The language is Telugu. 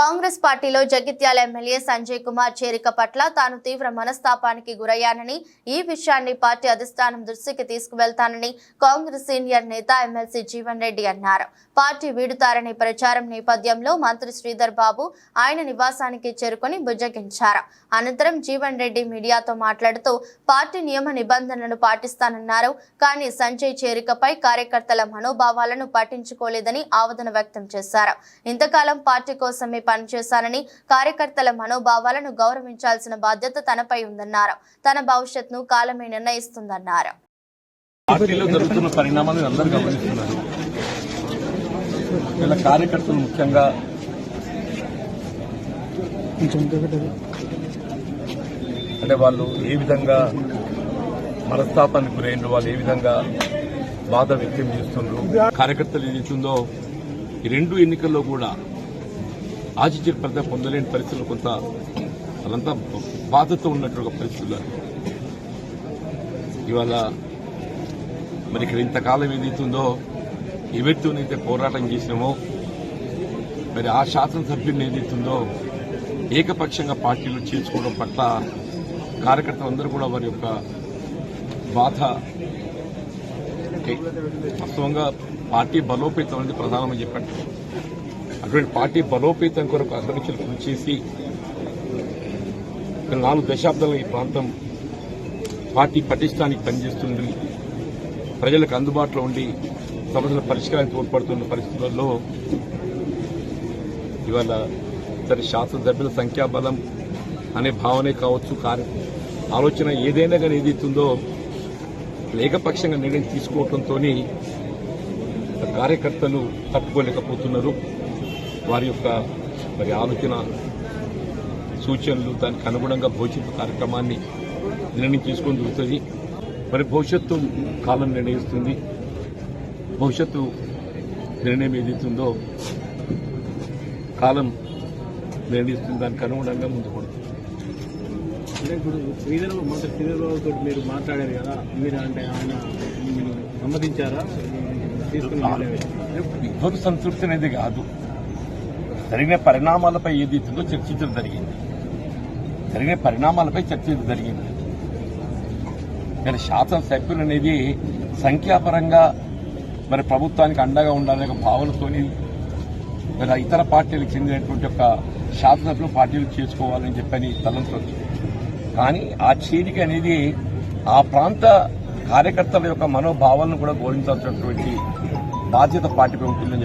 కాంగ్రెస్ పార్టీలో జగిత్యాల ఎమ్మెల్యే సంజయ్ కుమార్ చేరిక పట్ల తాను తీవ్ర మనస్తాపానికి గురయ్యానని ఈ విషయాన్ని పార్టీ అధిష్టానం దృష్టికి తీసుకువెళ్తానని కాంగ్రెస్ సీనియర్ నేత ఎమ్మెల్సీ జీవన్ రెడ్డి అన్నారు. పార్టీ వీడుతారనే ప్రచారం నేపథ్యంలో మంత్రి శ్రీధర్ బాబు ఆయన నివాసానికి చేరుకుని బుజ్జగించారు అనంతరం జీవన్ రెడ్డి మీడియాతో మాట్లాడుతూ పార్టీ నియమ నిబంధనలను పాటిస్తానన్నారు కానీ సంజయ్ చేరికపై కార్యకర్తల మనోభావాలను పట్టించుకోలేదని ఆవేదన వ్యక్తం చేశారు. ఇంతకాలం పార్టీ కోసమే పనిచేశానని కార్యకర్తల మనోభావాలను గౌరవించాల్సిన బాధ్యత తనపై ఉందన్నారు. తన భవిష్యత్తును కాలమే నిర్ణయిస్తుందన్నారు. పార్టీలో జరుగుతున్న పరిణామాలను అందరూ గమనిస్తున్నారు. ఇలా కార్యకర్తలు ముఖ్యంగా అంటే వాళ్ళు ఏ విధంగా మనస్తాపానికి గురైండ్రు వాళ్ళు ఏ విధంగా బాధ వ్యక్తం చేస్తుండ్రు కార్యకర్తలు ఏదైతుందో ఈ రెండు ఎన్నికల్లో కూడా ఆశించిన ఫలితం పొందలేని పరిస్థితులు కొంత వాళ్ళంతా బాధతో ఉన్నట్టు ఒక పరిస్థితులు ఇవాళ మరి ఇక్కడ ఇంతకాలం ఏదైతుందో ఎవరితోనైతే పోరాటం చేసినామో మరి ఆ శాసనసభ్యుడిని ఏదైతుందో ఏకపక్షంగా పార్టీలు చేర్చుకోవడం పట్ల కార్యకర్తలందరూ కూడా వారి యొక్క బాధ వాస్తవంగా పార్టీ బలోపేతం అనేది ప్రధానమని చెప్పండి. అటువంటి పార్టీ బలోపేతం కొరకు అగ్రమించలు కృషి చేసి నాలుగు దశాబ్దాలు ఈ ప్రాంతం పార్టీ పటిష్టానికి పనిచేస్తుంది. ప్రజలకు అందుబాటులో ఉండి సమస్యల పరిష్కారానికి తోడ్పడుతున్న పరిస్థితులలో ఇవాళ సరే శాసనసభ్యుల సంఖ్యాబలం అనే భావనే కావచ్చు కార్య ఆలోచన ఏదైనా కానీ ఏదైతుందో ఏకపక్షంగా నిర్ణయం తీసుకోవడంతో కార్యకర్తలు తట్టుకోలేకపోతున్నారు. వారి యొక్క మరి ఆలోచన సూచనలు దానికి అనుగుణంగా భవిష్యత్తు కార్యక్రమాన్ని నిర్ణయం తీసుకొని దొరుకుతుంది మరి భవిష్యత్తు కాలం నిర్ణయిస్తుంది. భవిష్యత్తు నిర్ణయం ఏదైతుందో కాలం నిర్ణయిస్తుంది. దానికి అనుగుణంగా ముందుకు పడుతుంది ఇప్పుడు శ్రీధర్ మీరు మాట్లాడారు కదా మీరు అంటే ఆయన సమ్మతించారా తీసుకుని సంతృప్తి అనేది కాదు. జరిగిన పరిణామాలపై ఏదైతుందో చర్చించడం జరిగింది. జరిగిన పరిణామాలపై చర్చించడం జరిగింది. మరి శాసనసభ్యులు అనేది సంఖ్యాపరంగా మరి ప్రభుత్వానికి అండగా ఉండాలనే ఒక భావనతోని మరి ఇతర పార్టీలకు చెందినటువంటి ఒక శాసనసభ్యులు పార్టీలు చేసుకోవాలని చెప్పని తలంచవచ్చు కానీ ఆ చేరిక అనేది ఆ ప్రాంత కార్యకర్తల యొక్క మనోభావాలను కూడా గౌరవించాల్సినటువంటి బాధ్యత పార్టీపై ఉంటుందని